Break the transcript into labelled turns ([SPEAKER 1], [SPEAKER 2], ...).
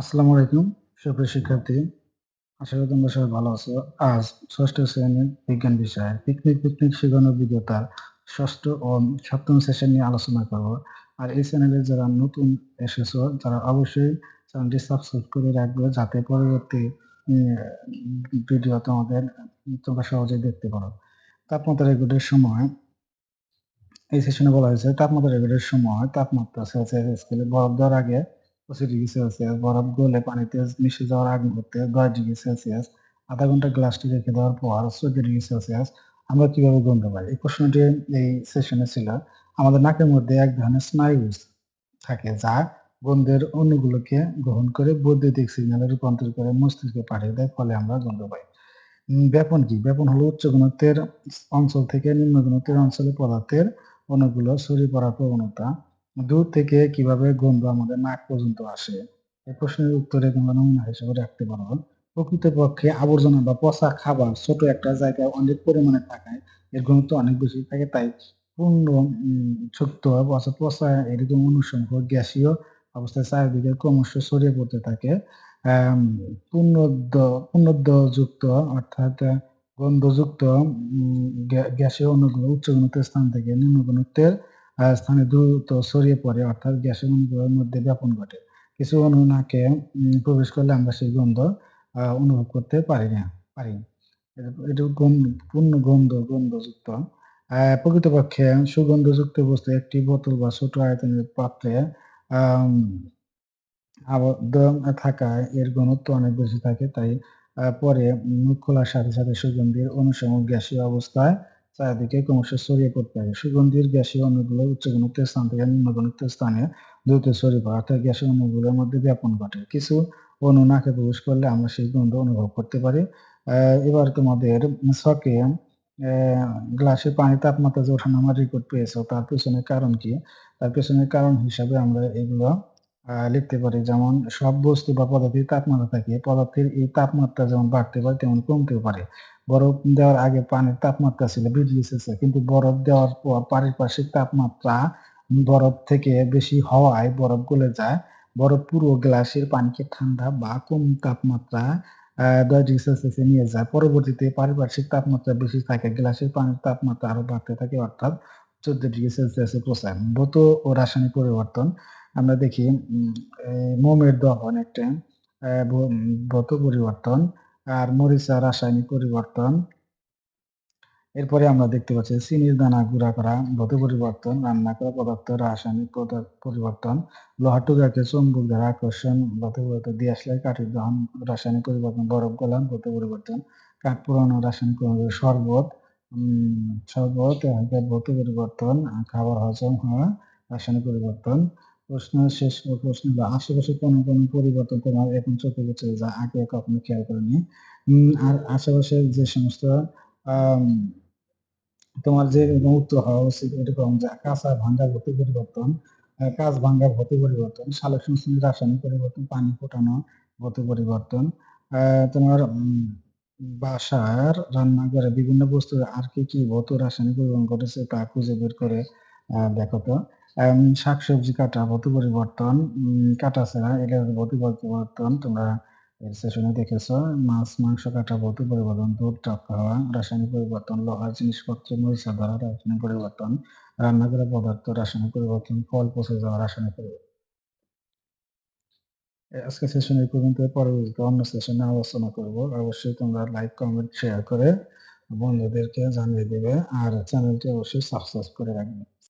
[SPEAKER 1] আসসালামু আলাইকুম, সুপ্রিয় শিক্ষার্থী। আশা করি তোমরা সবাই ভালো আছো। আজ ষষ্ঠ শ্রেণির বিজ্ঞান বিষয়ে পিকনিক পিকনিক শেখানোর অভিজ্ঞতার ষষ্ঠ ও সপ্তম সেশন নিয়ে আলোচনা করব। আর এই চ্যানেলে যারা নতুন এসেছ, তারা অবশ্যই চ্যানেলটি সাবস্ক্রাইব করে রাখবে, যাতে পরবর্তী ভিডিও তোমাদের, তোমরা সহজেই দেখতে পারো। তাপমাত্রা রেকর্ডের সময়, এই সেশনে বলা হয়েছে, তাপমাত্রা রেকর্ডের সময় তাপমাত্রা সেলসিয়াস স্কেলে বরফ দেওয়ার আগে পঁচিশ ডিগ্রি সেলসিয়াস, বরফ গলে পানিতে মিশে যাওয়ার আগ মুহূর্তে দশ ডিগ্রি সেলসিয়াস, আধা ঘণ্টা গ্লাসটি রেখে দেওয়ার পর চোদ্দ ডিগ্রি সেলসিয়াস আমরা কীভাবে গন্ধ পাই এই প্রশ্নটি এই সেশনে ছিল। আমাদের নাকের মধ্যে এক ধরনের স্নায়ু থাকে যা গন্ধের অণুগুলোকে গ্রহণ করে বৈদ্যুতিক সিগন্যালে রূপান্তর করে মস্তিষ্কে পাঠিয়ে দেয়, ফলে আমরা গন্ধ পাই ব্যাপন কি? ব্যাপন হলো উচ্চ গুণত্বের অঞ্চল থেকে নিম্ন গুণত্বের অঞ্চলে পদার্থের অণুগুলো ছড়িয়ে পড়ার প্রবণতা। দূর থেকে কীভাবে গন্ধ আমাদের নাক পর্যন্ত আসে এই প্রশ্নের উত্তরে তোমরা নমুনা হিসেবে রাখতে পারো। প্রকৃতপক্ষে আবর্জনা বা পচা খাবার ছোট একটা জায়গায় অনেক পরিমাণে থাকায় এর ঘনত্ব অনেক বেশি থাকে। তাই পূর্ণ ছোট্ট পচা পচা এরকম অনুসংখ গ্যাসীয় অবস্থায় চারিদিকে ক্রমশ ছড়িয়ে পড়তে থাকে। পুনর্দ যুক্ত অর্থাৎ গন্ধযুক্ত গ্যাসীয় অণুগুলো উচ্চ ঘনত্বের স্থান থেকে নিম্ন ঘনত্বের স্থানে দ্রুত ছড়িয়ে পড়ে, অর্থাৎ গ্যাসের অণুগুলোর মধ্যে ব্যাপন ঘটে। কিছু অণু নাকে প্রবেশ করলে আমরা সেই গন্ধ অনুভব করতে পারি না, পারি। এটা পূর্ণ গন্ধ, গন্ধযুক্ত। প্রকৃতপক্ষে সুগন্ধযুক্ত বস্তু একটি বোতল বা ছোট আয়তনের পাত্রে আবদ্ধ থাকায় এর ঘনত্ব অনেক বেশি থাকে, তাই পরে মুখ খোলার সাথে সাথে সুগন্ধির অনুসরণ গ্যাসীয় অবস্থায় চারিদিকে ক্রমশ ছড়িয়ে পড়তে থাকে। সুগন্ধির গ্যাসীয় অণুগুলো উচ্চ ঘনত্বের স্থান থেকে নিম্ন ঘনত্বের স্থানে দ্রুত ছড়িয়ে পড়ে। অর্থাৎ গ্যাসীয় অণুগুলোর মধ্যে ব্যাপন ঘটে। কিছু অণু নাকে প্রবেশ করলে আমরা সেই গন্ধ অনুভব করতে পারি। এবার তোমাদের ছকে গ্লাসে পানি তাপমাত্রা যে ওঠানামা রেকর্ড পেয়েছ, তার পেছনে কারণ কি? তার পেছনে কারণ হিসাবে আমরা এগুলো লিখতে পারি। যেমন সব বস্তু বা পদার্থের তাপমাত্রা থাকে পদার্থের এই তাপমাত্রা যেমন বাড়তে পারে, তেমন কমতেও পারে। বরফ দেওয়ার আগে পানির তাপমাত্রা ছিল ডিগ্রি সেলসিয়াস, কিন্তু বরফ দেওয়ার পর পারিপার্শ্বিক তাপমাত্রা বরফ থেকে বেশি হওয়ায় বরফ গলে যায়। বরফ পুরো গ্লাসের পানিকে ঠান্ডা বা কম তাপমাত্রা দশ ডিগ্রি সেলসিয়াসে নিয়ে যায়। পরবর্তীতে পারিপার্শ্বিক তাপমাত্রা বেশি থাকে, গ্লাসের পানির তাপমাত্রা আরও বাড়তে থাকে, অর্থাৎ চোদ্দ ডিগ্রি সেলসিয়াসে পৌঁছায়। ভৌত ও রাসায়নিক পরিবর্তন আমরা দেখি মোমের দহন একটা ভৌত পরিবর্তন আর মরিচা রাসায়নিক পরিবর্তন। এরপরে আমরা দেখতে পাচ্ছি চিনির দানা গুঁড়া করা ভৌত পরিবর্তন, রান্না করা পদার্থ, রাসায়নিক পরিবর্তন, লোহার টুকরাকে চুম্বক দ্বারা আকর্ষণ ভৌত পরিবর্তন দিয়ে আসলে কাঠের দহন, রাসায়নিক পরিবর্তন, বরফ গলান ভৌত পরিবর্তন, কাঠ পুরানো রাসায়নিক শরবত শরবত ভৌত পরিবর্তন, খাবার হজম হওয়া, রাসায়নিক পরিবর্তন প্রশ্ন, শেষ প্রশ্ন হলো আশেপাশে কোনো কোনো পরিবর্তন তোমার এখন চোখে গেছে যা আগে কখনো খেয়াল করেনি আর আশেপাশে যে সমস্ত তোমার যে উত্তর হওয়া উচিত এরকম যে কাঁচা ভাঙ্গা ভর্তি পরিবর্তন কাজ ভাঙ্গা ভর্তি পরিবর্তন সালোক সংশ্লেষ রাসায়নিক পরিবর্তন, পানি ফোটানো ভর্তি পরিবর্তন তোমার বাসার রান্নাঘরে বিভিন্ন বস্তু আর কি কি ভৌত রাসায়নিক পরিবর্তন ঘটেছে তা খুঁজে বের করে দেখো তো। শাকসবজি কাটা ভৌত পরিবর্তন কাটা ছাড়া এটা ভৌত পরিবর্তন। তোমরা সেশনে দেখেছ, মাছ, মাংস কাটা ভৌত পরিবর্তন, দুধ টক খাওয়া, রাসায়নিক পরিবর্তন, লোহার জিনিসপত্র, মরিচা ধরা রাসায়নিক পরিবর্তন রান্নাঘরের পদার্থ, রাসায়নিক পরিবর্তন, ফল পচে যাওয়া, রাসায়নিক পরিবর্তন। আজকে সেশন এই পর্যন্ত পরবর্তীতে অন্য সেশনে আলোচনা করব। অবশ্যই তোমরা লাইক কমেন্ট শেয়ার করে বন্ধুদেরকে জানিয়ে দেবে, আর চ্যানেলটি অবশ্যই সাবস্ক্রাইব করে রাখবে।